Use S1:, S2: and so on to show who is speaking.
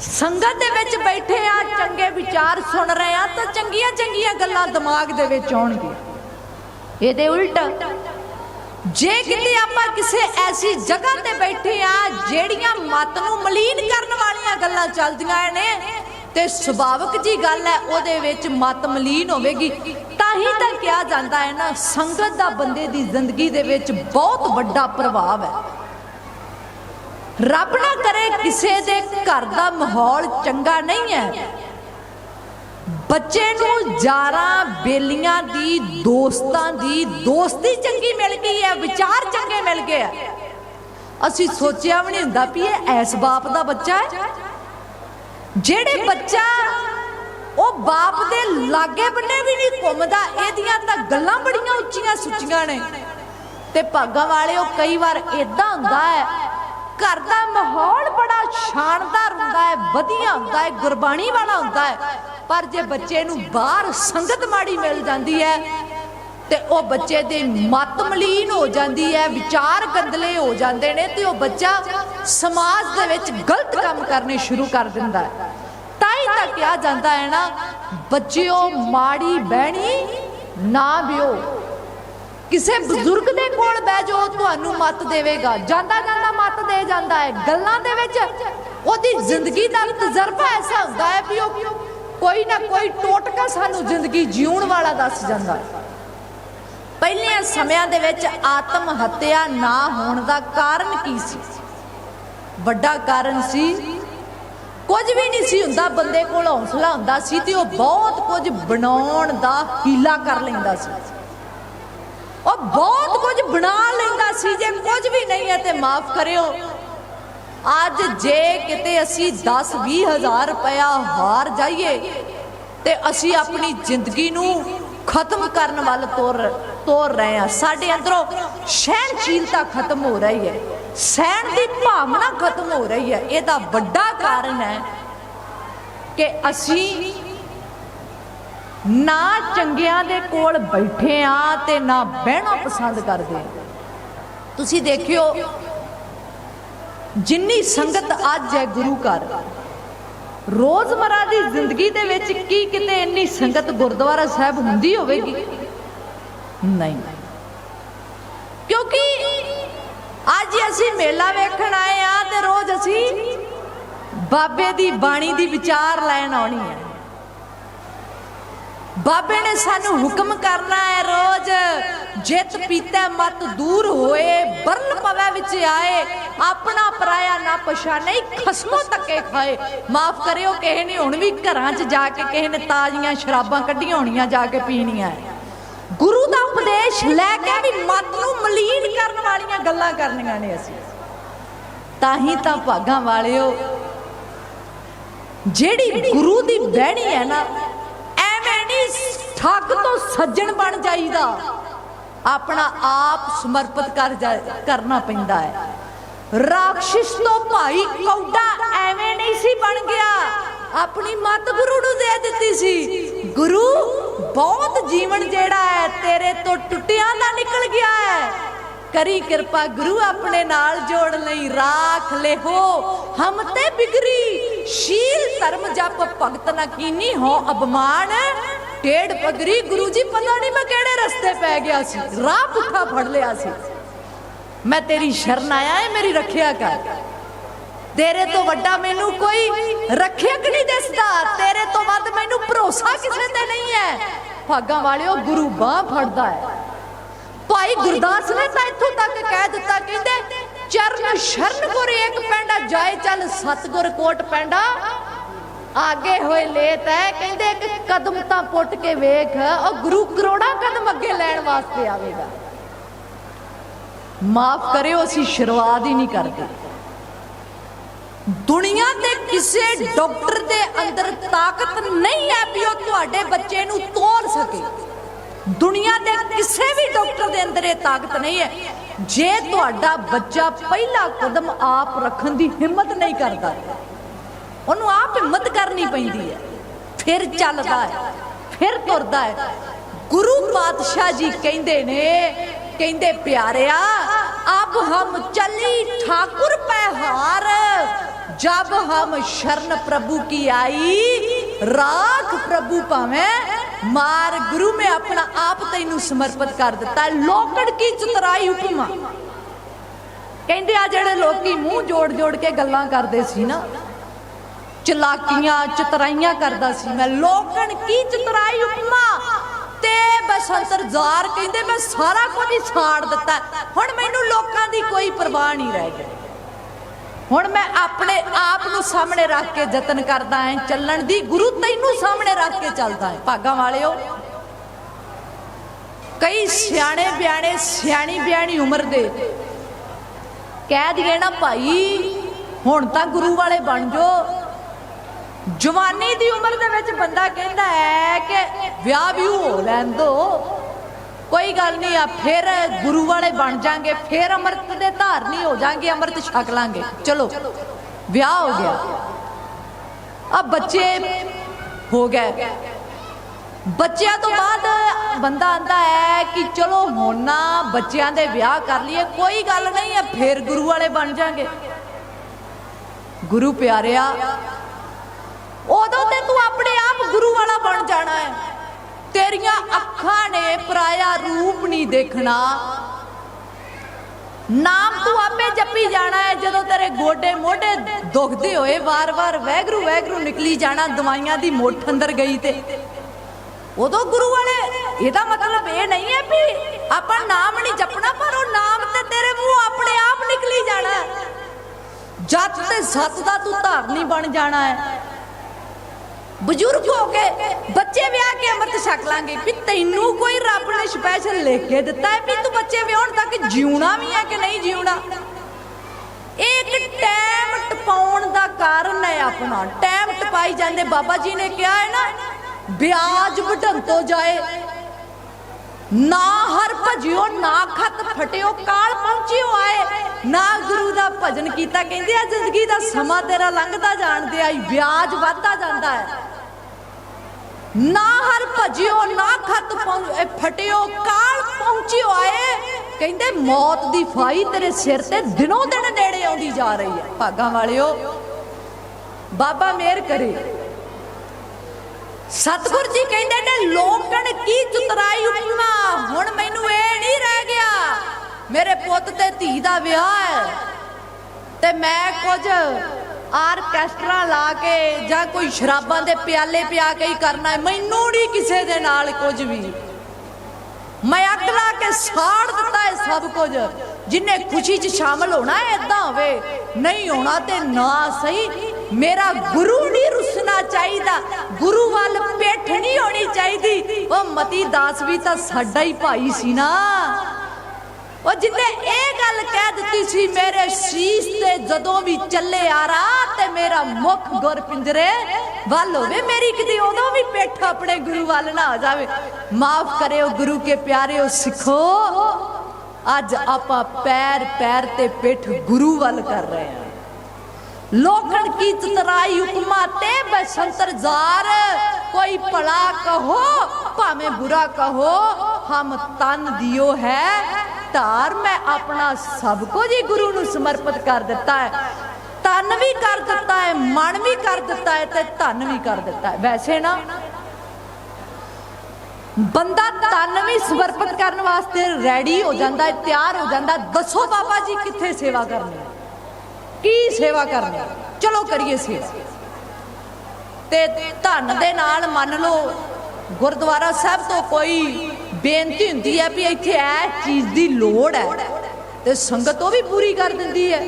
S1: ਸੰਗਤ ਦੇ ਵਿੱਚ ਬੈਠੇ ਆ, ਚੰਗੇ ਵਿਚਾਰ ਸੁਣ ਰਹੇ ਆ, ਤਾਂ ਚੰਗੀਆਂ ਚੰਗੀਆਂ ਗੱਲਾਂ ਦਿਮਾਗ ਦੇ ਵਿੱਚ ਆਉਣਗੀਆਂ। ਇਹਦੇ ਉਲਟ, ਜੇ ਕਿਤੇ ਆਪਾਂ ਕਿਸੇ ਐਸੀ ਜਗ੍ਹਾ ਤੇ ਬੈਠੇ ਆ, ਜਿਹੜੀਆਂ ਮਤ ਨੂੰ ਮਲੀਨ ਕਰਨ ਵਾਲੀਆਂ ਗੱਲਾਂ ਚੱਲਦੀਆਂ ਨੇ, ਤੇ ਸੁਭਾਵਿਕ ਜੀ ਗੱਲ ਹੈ, ਉਹਦੇ ਵਿੱਚ ਮਤ ਮਲੀਨ ਹੋਵੇਗੀ, ਤਾਂ ਹੀ ਤਾਂ ਕਿਹਾ ਜਾਂਦਾ ਹੈ ਨਾ, ਸੰਗਤ ਦਾ ਬੰਦੇ ਦੀ ਜ਼ਿੰਦਗੀ ਦੇ ਵਿੱਚ ਬਹੁਤ ਵੱਡਾ ਪ੍ਰਭਾਵ ਹੈ। ਰੱਬ ਨਾ ਕਰੇ ਕਿਸੇ ਦੇ ਘਰ ਦਾ ਮਾਹੌਲ ਚੰਗਾ ਨਹੀਂ ਹੈ। ਬੱਚੇ ਨੂੰ ਯਾਰਾਂ ਬੇਲੀਆਂ ਦੀ, ਦੋਸਤਾਂ ਦੀ, ਦੋਸਤੀ ਚੰਗੀ ਮਿਲ ਗਈ ਹੈ, ਵਿਚਾਰ ਚੰਗੇ ਮਿਲ ਗਏ ਆ ਅਸੀਂ ਸੋਚਿਆ ਵੀ ਨਹੀਂ ਹੁੰਦਾ ਵੀ ਇਹ ਐਸ ਬਾਪ ਦਾ ਬੱਚਾ ਹੈ। ਜਿਹੜੇ ਬੱਚਾ ਉਹ ਬਾਪ ਦੇ ਲਾਗੇ ਬੰਨੇ ਵੀ ਨਹੀਂ ਘੁੰਮਦਾ, ਇਹਦੀਆਂ ਤਾਂ ਗੱਲਾਂ ਬੜੀਆਂ ਉੱਚੀਆਂ ਸੁੱਚੀਆਂ ਨੇ। ਤੇ ਭਾਗਾ ਵਾਲਿਓ ਕਈ ਵਾਰ ਇਦਾਂ ਹੁੰਦਾ ਹੈ ਘਰ ਦਾ ਮਾਹੌਲ ਬੜਾ ਸ਼ਾਨਦਾਰ ਹੁੰਦਾ ਹੈ, ਵਧੀਆ ਹੁੰਦਾ ਹੈ, ਗੁਰਬਾਣੀ ਵਾਲਾ ਹੁੰਦਾ ਹੈ। ਪਰ ਜੇ ਬੱਚੇ ਨੂੰ ਬਾਹਰ ਸੰਗਤ ਮਾੜੀ ਮਿਲ ਜਾਂਦੀ ਹੈ ਤੇ ਉਹ ਬੱਚੇ ਦੇ ਮਤ ਮਲੀਨ ਹੋ ਜਾਂਦੀ ਹੈ, ਵਿਚਾਰ ਗੰਦਲੇ ਹੋ ਜਾਂਦੇ ਨੇ ਤੇ ਉਹ ਬੱਚਾ ਸਮਾਜ ਦੇ ਵਿੱਚ ਗਲਤ ਕੰਮ ਕਰਨੇ ਸ਼ੁਰੂ ਕਰ ਦਿੰਦਾ ਹੈ। ਤਾਂ ਹੀ ਤਾਂ ਕਿਹਾ ਜਾਂਦਾ ਹੈ ਨਾ, ਬੱਚਿਓ ਮਾੜੀ ਬਹਿਣੀ ਨਾ ਬਿਓ ਕਿਸੇ ਬਜ਼ੁਰਗ ਦੇ ਕੋਲ ਬਹਿ ਜਾਓ ਤੁਹਾਨੂੰ ਮਤ ਦੇਵੇਗਾ। ਜਾਂਦਾ ਜਾਂਦਾ ਮਤ ਦੇ ਜਾਂਦਾ ਹੈ। ਗੱਲਾਂ ਦੇ ਵਿੱਚ ਉਹਦੀ ਜ਼ਿੰਦਗੀ ਦਾ ਤਜਰਬਾ ਐਸਾ ਹੁੰਦਾ ਹੈ ਵੀ ਉਹ ਕੋਈ ਨਾ ਕੋਈ ਟੋਟਕਾ ਸਾਨੂੰ ਜ਼ਿੰਦਗੀ ਜਿਉਣ ਵਾਲਾ ਦੱਸ ਜਾਂਦਾ ਹੈ। ਪਹਿਲੇ ਸਮਿਆਂ ਦੇ ਵਿੱਚ ਆਤਮ ਹੱਤਿਆ ਨਾ ਹੋਣ ਦਾ ਕਾਰਨ ਕੀ ਸੀ? ਵੱਡਾ ਕਾਰਨ ਸੀ ਕੁਝ ਵੀ ਨਹੀਂ ਸੀ ਹੁੰਦਾ। ਬੰਦੇ ਕੋਲ ਹੌਸਲਾ ਹੁੰਦਾ ਸੀ ਤੇ ਉਹ ਬਹੁਤ ਕੁਝ ਬਣਾਉਣ ਦਾ ਹੀਲਾ ਕਰ ਲੈਂਦਾ ਸੀ। ਉਹ ਬਹੁਤ ਕੁਝ ਬਣਾ ਲੈਂਦਾ ਸੀ, ਜੇ ਕੁਝ ਵੀ ਨਹੀਂ ਹੈ ਤੇ ਮਾਫ ਕਰਿਓ। ਅੱਜ ਜੇ ਕਿਤੇ ਅਸੀਂ 10 20 ਹਜ਼ਾਰ ਰੁਪਇਆ ਹਾਰ ਜਾਈਏ, ਤੇ ਅਸੀਂ ਆਪਣੀ ਜ਼ਿੰਦਗੀ ਨੂੰ ਖਤਮ ਕਰਨ ਵੱਲ ਤੋਰ ਤੋਰ ਰਹੇ ਹਾਂ। ਸਾਡੇ ਅੰਦਰੋਂ ਸਹਿਣਸ਼ੀਲਤਾ ਖਤਮ ਹੋ ਰਹੀ ਹੈ। ਸਹਿਣ ਦੀ ਭਾਵਨਾ ਖਤਮ ਹੋ ਰਹੀ ਹੈ। ਇਹਦਾ ਵੱਡਾ ਕਾਰਨ ਹੈ ਕਿ ਅਸੀਂ ਨਾ ਚੰਗਿਆਂ ਦੇ ਕੋਲ ਬੈਠੇ ਆ ਤੇ ਨਾ ਬਹਿਣਾ ਪਸੰਦ ਕਰਦੇ ਆ। ਤੁਸੀਂ ਦੇਖਿਓ, ਜਿੰਨੀ ਸੰਗਤ ਅੱਜ ਹੈ ਗੁਰੂ ਘਰ, ਰੋਜ਼ਮਰਾ ਦੀ ਜ਼ਿੰਦਗੀ ਦੇ ਵਿੱਚ ਕੀ ਕਿਤੇ ਇੰਨੀ ਸੰਗਤ ਗੁਰਦੁਆਰਾ ਸਾਹਿਬ ਹੁੰਦੀ ਹੋਵੇਗੀ? ਨਹੀਂ। ਕਿਉਂਕਿ ਅੱਜ ਅਸੀਂ ਮੇਲਾ ਵੇਖਣ ਆਏ ਆ ਤੇ ਰੋਜ਼ ਅਸੀਂ ਬਾਬੇ ਦੀ ਬਾਣੀ ਦੀ ਵਿਚਾਰ ਲੈਣ ਆਉਣੀ ਹੈ ਬਾਬੇ ਨੇ ਸਾਨੂੰ ਹੁਕਮ ਕਰਨਾ ਹੈ ਰੋਜ਼। ਜਿਤ ਪੀਤਾ ਮਤ ਦੂਰ ਹੋਏ ਬਰਲ ਪਵੇ ਵਿੱਚ ਆਏ, ਆਪਣਾ ਪਰਾਇਆ ਨਾ ਪਛਾਣੇ, ਖਸਮੋ ਤੱਕੇ ਖਾਏ। ਮਾਫ ਕਰਿਓ, ਕਿਸੇ ਨੇ ਹੁਣ ਵੀ ਘਰਾਂ 'ਚ ਜਾ ਕੇ ਕਿਸੇ ਨੇ ਤਾਜ਼ੀਆਂ ਸ਼ਰਾਬਾਂ ਕੱਢੀਆਂ ਹੋਣੀਆਂ ਜਾ ਕੇ ਪੀਣੀਆਂ। ਗੁਰੂ ਦਾ ਉਪਦੇਸ਼ ਲੈ ਕੇ ਵੀ ਮਤ ਨੂੰ ਮਲੀਨ ਕਰਨ ਵਾਲੀਆਂ ਗੱਲਾਂ ਕਰਨੀਆਂ ਨੇ ਅਸੀਂ। ਤਾਂ ਹੀ ਤਾਂ ਭਾਗਾਂ ਵਾਲਿਓ, ਜਿਹੜੀ ਗੁਰੂ ਦੀ ਬਹਿਣੀ ਹੈ ਨਾ ਠੱਗ ਤੋਂ ਸੱਜਣ ਬਣ ਜਾਈਦਾ। ਆਪਣਾ ਆਪ ਸਮਰਪਿਤ ਕਰ ਕਰਨਾ ਪੈਂਦਾ ਹੈ। ਰਾਖਸ਼ ਤੋਂ ਭਾਈ ਕੌਡਾ ਐਵੇਂ ਨਹੀਂ ਸੀ ਬਣ ਗਿਆ। ਆਪਣੀ ਮਤ ਗੁਰੂ ਨੂੰ ਦੇ ਦਿੱਤੀ ਸੀ। ਗੁਰੂ, ਬਹੁਤ ਜੀਵਨ ਜਿਹੜਾ ਹੈ, ਤੇਰੇ ਤੋਂ ਟੁੱਟਿਆਂ ਦਾ ਨਿਕਲ ਗਿਆ ਹੈ। ਕਰੀ ਕਿਰਪਾ ਗੁਰੂ ਆਪਣੇ ਨਾਲ ਜੋੜ ਲਈ, ਰਾਖ ਲਿਹੋ ਹਮ ਤੇ ਬਿਗਰੀ। ਸ਼ੀਲ ਧਰਮ ਜਪ ਭਗਤ ਨਾ ਕੀਨੀ ਹੋ ਅਬਮਾਨ ਟੇੜ ਪਗਰੀ ਗੁਰੂ ਜੀ, ਪਤਾ ਨਹੀਂ ਮੈਂ ਕਿਹੜੇ ਰਸਤੇ ਪੈ ਗਿਆ ਸੀ। ਰਾਹ ਪੁੱਠਾ ਫੜ ਲਿਆ ਸੀ। ਮੈਂ ਤੇਰੀ ਸ਼ਰਨ ਆਇਆ ਏ, ਮੇਰੀ ਰੱਖਿਆ ਕਰ। ਤੇਰੇ ਤੋਂ ਵੱਡਾ ਮੈਨੂੰ ਕੋਈ ਰੱਖਿਅਕ ਨਹੀਂ ਦਿਸਦਾ। ਤੇਰੇ ਤੋਂ ਵੱਧ ਮੈਨੂੰ ਭਰੋਸਾ ਕਿਸੇ ਤੇ ਨਹੀਂ ਹੈ। ਭਾਗਾਂ ਵਾਲਿਓ, ਗੁਰੂ ਬਾਹ ਫੜਦਾ ਹੈ। ਭਾਈ ਗੁਰਦਾਸ ਨੇ ਤਾਂ ਇੱਥੋਂ ਤੱਕ ਕਹਿ ਦਿੱਤਾ, ਕਹਿੰਦੇ, ਚਰਨ ਸ਼ਰਨ ਗੁਰ ਏਕ ਪੈਂਡਾ, ਜਾਏ ਚੱਲ ਸਤਗੁਰ ਕੋਟ ਪੈਂਡਾ। ਆਗੇ ਹੋਏ ਲੇਤ ਹੈ ਕਹਿੰਦੇ ਇੱਕ ਕਦਮ ਤਾਂ ਪੁੱਟ ਕੇ ਵੇਖ, ਉਹ ਗੁਰੂ ਕਰੋੜਾ ਕਦਮ ਅੱਗੇ ਲੈਣ ਵਾਸਤੇ ਆਵੇਗਾ। ਮਾਫ ਕਰਿਓ, ਅਸੀਂ ਸ਼ੁਰੂਆਤ ਹੀ ਨਹੀਂ ਕਰਦੇ। ਦੁਨੀਆ ਤੇ ਕਿਸੇ ਡਾਕਟਰ ਦੇ ਅੰਦਰ ਤਾਕਤ ਨਹੀਂ ਹੈ ਵੀ ਉਹ ਤੁਹਾਡੇ ਬੱਚੇ ਨੂੰ ਤੋੜ ਸਕੇ। ਦੁਨੀਆ ਦੇ ਕਿਸੇ ਵੀ ਡਾਕਟਰ ਦੇ ਅੰਦਰ ਇਹ ਤਾਕਤ ਨਹੀਂ ਹੈ। ਜੇ ਤੁਹਾਡਾ ਬੱਚਾ ਪਹਿਲਾ ਕਦਮ ਆਪ ਰੱਖਣ ਦੀ ਹਿੰਮਤ ਨਹੀਂ ਕਰਦਾ ਉਹਨੂੰ ਆਪ ਹਿੰਮਤ ਕਰਨੀ ਪੈਂਦੀ ਹੈ। ਫਿਰ ਚੱਲਦਾ ਹੈ, ਫਿਰ ਤੁਰਦਾ ਹੈ। ਗੁਰੂ ਪਾਤਸ਼ਾਹ ਜੀ ਕਹਿੰਦੇ ਨੇ, ਕਹਿੰਦੇ ਪਿਆਰਿਆ, ਅਬ ਹਮ ਚੱਲੀ ਠਾਕੁਰ ਪਹਿਹਾਰ ਜਬ ਹਮ ਸ਼ਰਨ ਪ੍ਰਭੂ ਕੀ ਆਈ, ਰਾਖ ਪ੍ਰਭੂ ਭਾਵੇਂ ਮਾਰ। ਗੁਰੂ ਮੈਂ ਆਪਣਾ ਆਪ ਤੈਨੂੰ ਸਮਰਪਿਤ ਕਰ ਦਿੱਤਾ ਲੋਕੜ ਕੀ ਚਤਰਾਈ ਉਪਮਾ। ਕਹਿੰਦੇ ਆ ਜਿਹੜੇ ਲੋਕੀ ਮੂੰਹ ਜੋੜ ਜੋੜ ਕੇ ਗੱਲਾਂ ਕਰਦੇ ਸੀ ਨਾ ਚਲਾਕੀਆਂ, ਚਤਰਾਈਆਂ ਕਰਦਾ ਸੀ। ਮੈਂ ਲੋਕਣ ਕੀ ਚਤਰਾਈ ਉਪਮਾ? ਤੇ ਬਸੰਤਰ ਜ਼ਾਰ ਕਹਿੰਦੇ, ਮੈਂ ਸਾਰਾ ਕੁਝ ਹੀ ਛਾੜ ਦਿੱਤਾ। ਹੁਣ ਮੈਨੂੰ ਲੋਕਾਂ ਦੀ ਕੋਈ ਪਰਵਾਹ ਨਹੀਂ ਰਹਿ ਗਈ। ਹੁਣ ਮੈਂ ਆਪਣੇ ਆਪ ਨੂੰ ਸਾਹਮਣੇ ਰੱਖ ਕੇ ਯਤਨ ਕਰਦਾ ਹਾਂ ਚੱਲਣ ਦੀ ਗੁਰੂ ਤੈਨੂੰ ਸਾਹਮਣੇ ਰੱਖ ਕੇ ਚੱਲਦਾ ਹੈ ਭਾਗਾਂ ਵਾਲਿਓ, ਕਈ ਸਿਆਣੇ ਬਿਆਣੇ, ਸਿਆਣੀ ਬਿਆਣੀ ਉਮਰ ਦੇ। ਕਹਿ ਦਈਏ ਨਾ ਭਾਈ, ਹੁਣ ਤਾਂ ਗੁਰੂ ਵਾਲੇ ਬਣ ਜਾਓ ਜਵਾਨੀ ਦੀ ਉਮਰ ਦੇ ਵਿੱਚ ਬੰਦਾ ਕਹਿੰਦਾ ਹੈ ਕਿ ਵਿਆਹ ਵੀ ਹੋ ਲੈਣ ਦੋ। ਕੋਈ ਗੱਲ ਨਹੀਂ, ਆ ਫਿਰ ਗੁਰੂ ਵਾਲੇ ਬਣ ਜਾਾਂਗੇ, ਫਿਰ ਅੰਮ੍ਰਿਤ ਦੇ ਧਾਰਨੀ ਹੋ ਜਾਾਂਗੇ, ਅੰਮ੍ਰਿਤ ਛਕ ਲਾਂਗੇ। ਚਲੋ, ਵਿਆਹ ਹੋ ਗਿਆ। ਆ ਬੱਚੇ ਹੋ ਗਏ। ਬੱਚਿਆਂ ਤੋਂ ਬਾਅਦ ਬੰਦਾ ਆਂਦਾ ਹੈ ਕਿ ਚਲੋ ਹੁਣ ਨਾ ਬੱਚਿਆਂ ਦੇ ਵਿਆਹ ਕਰ ਲਈਏ, ਕੋਈ ਗੱਲ ਨਹੀਂ ਹੈ ਫਿਰ ਗੁਰੂ ਵਾਲੇ ਬਣ ਜਾਾਂਗੇ। ਗੁਰੂ ਪਿਆਰਿਆ ਉਦੋਂ ਤੇ ਤੂੰ ਆਪਣੇ ਆਪ ਗੁਰੂ ਵਾਲਾ ਬਣ ਜਾਣਾ ਹੈ। ਤੇਰੀਆਂ ਅੱਖਾਂ ਨੇ ਪਰਾਇਆ ਰੂਪ ਨਹੀਂ ਦੇਖਣਾ। ਨਾਮ ਤੂੰ ਆਪੇ ਜਪੀ ਜਾਣਾ ਹੈ, ਜਦੋਂ ਤੇਰੇ ਗੋਡੇ ਮੋਢੇ ਦੁਖਦੇ ਹੋਏ ਵਾਰ-ਵਾਰ ਵੈਗਰੂ ਵੈਗਰੂ ਨਿਕਲੀ ਜਾਣਾ, ਦਵਾਈਆਂ ਦੀ ਮੁੱਠ ਅੰਦਰ ਗਈ ਤੇ। ਉਦੋਂ ਗੁਰੂ ਵਾਲੇ, ਇਹਦਾ ਮਤਲਬ ਇਹ ਨਹੀਂ ਹੈ ਵੀ ਆਪਾਂ ਨਾਮ ਨਹੀਂ ਜਪਣਾ, ਪਰ ਉਹ ਨਾਮ ਤੇ ਤੇਰੇ ਮੂੰਹ ਆਪਣੇ ਆਪ ਨਿਕਲੀ ਜਾਣਾ ਹੈ। ਜੱਤ ਤੇ ਸੱਤ ਦਾ ਤੂੰ ਧਾਰਨੀ ਬਣ ਜਾਣਾ ਹੈ। ਬਜ਼ੁਰਗ ਹੋ ਕੇ ਬੱਚੇ ਵਿਆਹ ਕੇ ਅੰਮ੍ਰਿਤ ਛਕ ਲਾਂਗੇ। ਵੀ ਤੈਨੂੰ ਕੋਈ ਰੱਬ ਨੇ ਸਪੈਸ਼ਲ ਲਿਖ ਕੇ ਦਿੱਤਾ ਹੈ ਵੀ ਤੂੰ ਬੱਚੇ ਵਿਆਹਣ ਤੱਕ ਜਿਉਣਾ ਵੀ ਹੈ ਕਿ ਨਹੀਂ ਜਿਉਣਾ? ਇੱਕ ਟਾਈਮ ਟਪਾਉਣ ਦਾ ਕਾਰਨ ਹੈ ਆਪਣਾ। ਟਾਈਮ ਟਪਾਈ ਜਾਂਦੇ। ਬਾਬਾ ਜੀ ਨੇ ਕਿਹਾ ਹੈ ਨਾ, ਵਿਆਜ ਵਢੰਤੋ ਜਾਏ। ਨਾ ਹਰ ਭਜਿਓ, ਨਾ ਖਤ ਫਟਿਓ, ਕਾਲ ਪਹੁੰਚਿਓ ਆਏ। ਨਾ ਗੁਰੂ ਦਾ ਭਜਨ ਕੀਤਾ। ਕਹਿੰਦੇ ਆ, ਜ਼ਿੰਦਗੀ ਦਾ ਸਮਾਂ ਤੇਰਾ ਲੰਘਦਾ ਜਾਣਦੇ ਆਈ ਵਿਆਜ ਵੱਧਦਾ ਜਾਂਦਾ ਹੈ। ਨਾ ਹਰ ਭਜਿਓ, ਨਾ ਖਤ ਫਟਿਓ, ਕਾਲ ਪਹੁੰਚਿਓ ਆਏ। ਕਹਿੰਦੇ, ਮੌਤ ਦੀ ਫਾਈ ਤੇਰੇ ਸਿਰ ਤੇ ਦਿਨੋਂ ਦਿਨ ਨੇੜੇ ਆਉਂਦੀ ਜਾ ਰਹੀ ਹੈ। ਭਾਗਾਂ ਵਾਲਿਓ, ਬਾਬਾ ਮੇਰ ਕਰੇ। ਸਤਿਗੁਰ ਜੀ ਕਹਿੰਦੇ ਨੇ, ਲੋਕਣ ਕੀ ਚੁਤਰਾਈ ਉਪਮਾ? ਹੁਣ ਮੈਨੂੰ ਇਹ ਨਹੀਂ ਰਹਿ ਗਿਆ। ਮੇਰੇ ਪੁੱਤ ਤੇ ਧੀ ਦਾ ਵਿਆਹ ਹੈ। ਤੇ ਮੈਂ ਕੁਝ ਆਰਕੈਸਟਰਾ ਲਾ ਕੇ ਜਾਂ ਕੋਈ ਸ਼ਰਾਬਾਂ ਦੇ ਪਿਆਲੇ ਪਿਆ ਕੇ ਹੀ ਕਰਨਾ ਹੈ, ਮੈਨੂੰ ਨਹੀਂ ਕਿਸੇ ਦੇ ਨਾਲ ਕੁਝ ਵੀ। ਮੈਂ ਅੱਗ ਲਾ ਕੇ ਸਾੜ ਦਿੱਤਾ ਹੈ ਸਭ ਕੁਝ। ਜਿੰਨੇ ਖੁਸ਼ੀ 'ਚ ਸ਼ਾਮਲ ਹੋਣਾ ਹੈ ਇਦਾਂ ਹੋਵੇ। ਨਹੀਂ ਹੋਣਾ ਤੇ ਨਾ ਸਹੀ। ਮੇਰਾ ਗੁਰੂ ਨਹੀਂ ਰੁੱਸਣਾ ਚਾਹੀਦਾ। ਗੁਰੂ ਵੱਲ ਪਿੱਠ ਨਹੀਂ ਹੋਣੀ ਚਾਹੀਦੀ। ਉਹ ਮਤੀ ਦਾਸ ਵੀ ਤਾਂ ਸਾਡਾ ਹੀ ਭਾਈ ਸੀ ਨਾ। ਉਹ ਜਿੰਨੇ ਇਹ ਗੱਲ ਕਹਿ ਦਿੱਤੀ ਸੀ, ਮੇਰੇ ਸੀਸ ਤੇ ਜਦੋਂ ਵੀ ਚੱਲੇ ਆ ਤੇ ਮੇਰਾ ਮੁਖ ਗੁਰ ਪਿੰਜਰੇ, ਵੱਲ ਹੋਵੇ ਮੇਰੀ ਕਿਤੇ, ਉਦੋਂ ਵੀ ਪਿੱਠ ਆਪਣੇ ਗੁਰੂ ਵੱਲ ਨਾ ਆ ਜਾਵੇ। ਮਾਫ ਕਰਿਓ ਗੁਰੂ ਕੇ ਪਿਆਰਿਓ, ਸਿੱਖੋ, ਅੱਜ ਆਪਾਂ ਪੈਰ ਪੈਰ ਤੇ ਪਿੱਠ ਗੁਰੂ ਵੱਲ ਕਰ ਰਹੇ ਹਾਂ। ਲੋਖਣ ਕੀ ਚਤਰਾਈ ਉਪਮਾ ਤੇ ਬਸੰਤਰ ਜ਼ਾਰ, ਕੋਈ ਭਲਾ ਕਹੋ, ਭਾਵੇਂ ਬੁਰਾ ਕਹੋ, ਹਮ ਤਨ ਦਿਓ ਹੈ ਧਾਰ ਮੈਂ ਆਪਣਾ ਸਭ ਕੁਝ ਹੀ ਗੁਰੂ ਨੂੰ ਸਮਰਪਿਤ ਕਰ ਦਿੱਤਾ ਹੈ। ਤਨ ਵੀ ਕਰ ਦਿੱਤਾ ਹੈ, ਮਨ ਵੀ ਕਰ ਦਿੱਤਾ ਹੈ ਤੇ ਧਨ ਵੀ ਕਰ ਦਿੱਤਾ ਹੈ। ਵੈਸੇ ਨਾ, ਬੰਦਾ ਤਨ ਵੀ ਸਮਰਪਿਤ ਕਰਨ ਵਾਸਤੇ ਰੈਡੀ ਹੋ ਜਾਂਦਾ ਹੈ, ਤਿਆਰ ਹੋ ਜਾਂਦਾ ਦੱਸੋ ਬਾਬਾ ਜੀ ਕਿੱਥੇ ਸੇਵਾ ਕਰਨੀ ਕੀ ਸੇਵਾ ਕਰਨੀ ਚਲੋ ਕਰੀਏ ਸੇਵਾ। ਤੇ ਧਨ ਦੇ ਨਾਲ ਮੰਨ ਲਓ, ਗੁਰਦੁਆਰਾ ਸਾਹਿਬ ਤੋਂ ਕੋਈ ਬੇਨਤੀ ਹੁੰਦੀ ਹੈ ਵੀ ਇੱਥੇ ਇਹ ਚੀਜ਼ ਦੀ ਲੋੜ ਹੈ ਤੇ ਸੰਗਤ ਉਹ ਵੀ ਪੂਰੀ ਕਰ ਦਿੰਦੀ ਹੈ।